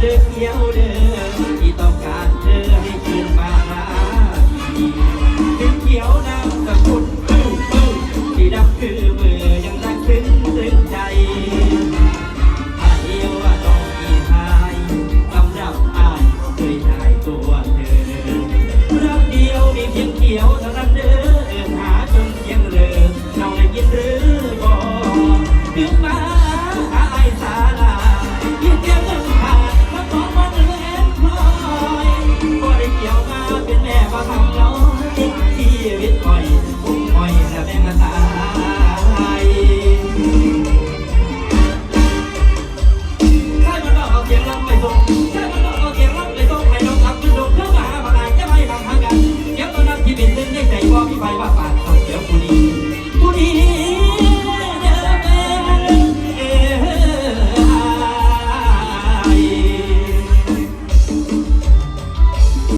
เด้อเขียวเด้อที่ต้องการ ควาร้อนชีวิตอ่อย ผมอ่อยแล้วแม่มตา